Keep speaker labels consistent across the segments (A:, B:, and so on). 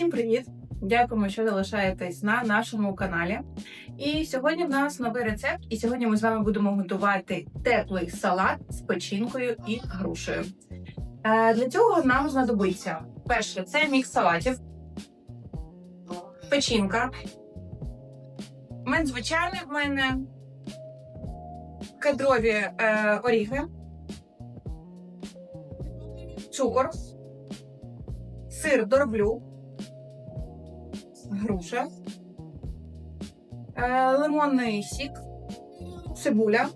A: привіт! Дякуємо, що залишаєтесь на нашому каналі. І сьогодні в нас новий рецепт. І сьогодні ми з вами будемо готувати теплий салат з печінкою і грушею. Е, Для цього нам знадобиться перше це мікс салатів, печінка. Мед звичайний в мене кедрові е, оріхи, цукор, сир дороблю, груша, е, лимонний сік, цибуля,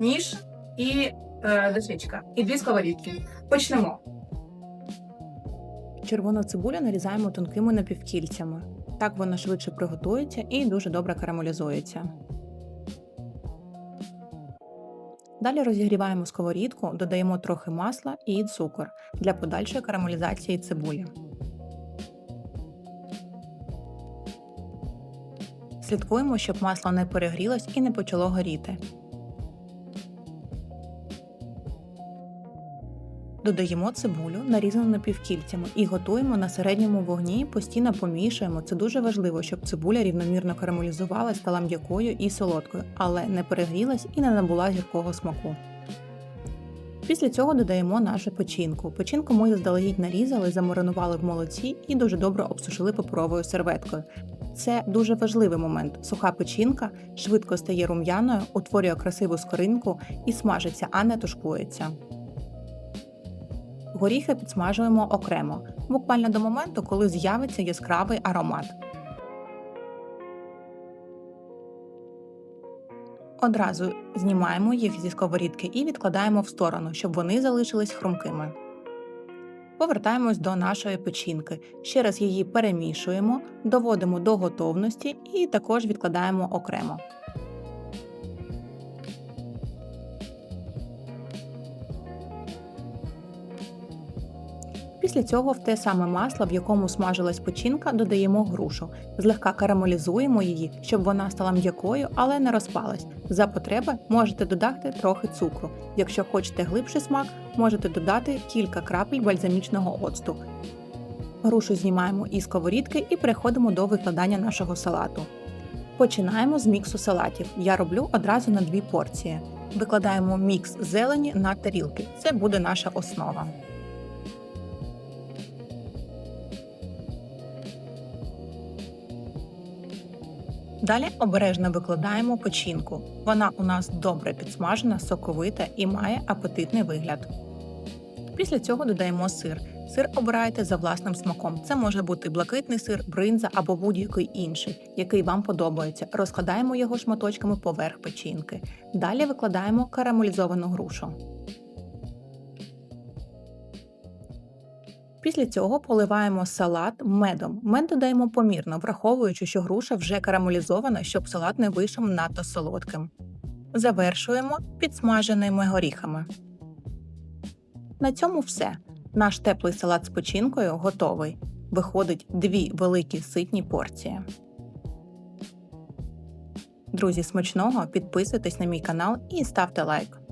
A: ніж і е. І дві сковорідки. Почнемо.
B: Червону цибулю нарізаємо тонкими напівкільцями. Так вона швидше приготується і дуже добре карамелізується. Далі розігріваємо сковорідку, додаємо трохи масла і цукор для подальшої карамелізації цибулі. Слідкуємо, щоб масло не перегрілось і не почало горіти. Додаємо цибулю, нарізану напівкільцями, і готуємо на середньому вогні, постійно помішуємо. Це дуже важливо, щоб цибуля рівномірно карамелізувалась, стала м'якою і солодкою, але не перегрілась і не набула гіркого смаку. Після цього додаємо нашу печінку. Печінку ми заздалегідь нарізали, замаринували в молоці і дуже добре обсушили паперовою серветкою. Це дуже важливий момент. Суха печінка швидко стає рум'яною, утворює красиву скоринку і смажиться, а не тушкується. Горіхи підсмажуємо окремо, буквально до моменту, коли з'явиться яскравий аромат. Одразу знімаємо їх зі сковорідки і відкладаємо в сторону, щоб вони залишились хрумкими. Повертаємось до нашої печінки. Ще раз її перемішуємо, доводимо до готовності і також відкладаємо окремо. Після цього в те саме масло, в якому смажилась печінка, додаємо грушу. Злегка карамелізуємо її, щоб вона стала м'якою, але не розпалась. За потреби можете додати трохи цукру. Якщо хочете глибший смак, можете додати кілька крапель бальзамічного оцту. Грушу знімаємо із сковорідки і переходимо до викладання нашого салату. Починаємо з міксу салатів. Я роблю одразу на дві порції. Викладаємо мікс зелені на тарілки. Це буде наша основа. Далі обережно викладаємо печінку. Вона у нас добре підсмажена, соковита і має апетитний вигляд. Після цього додаємо сир. Сир обираєте за власним смаком. Це може бути блакитний сир, бринза або будь-який інший, який вам подобається. Розкладаємо його шматочками поверх печінки. Далі викладаємо карамелізовану грушу. Після цього поливаємо салат медом. Мед додаємо помірно, враховуючи, що груша вже карамелізована, щоб салат не вийшов надто солодким. Завершуємо підсмаженими горіхами. На цьому все. Наш теплий салат з печінкою готовий. Виходить дві великі ситні порції. Друзі, смачного! Підписуйтесь на мій канал і ставте лайк.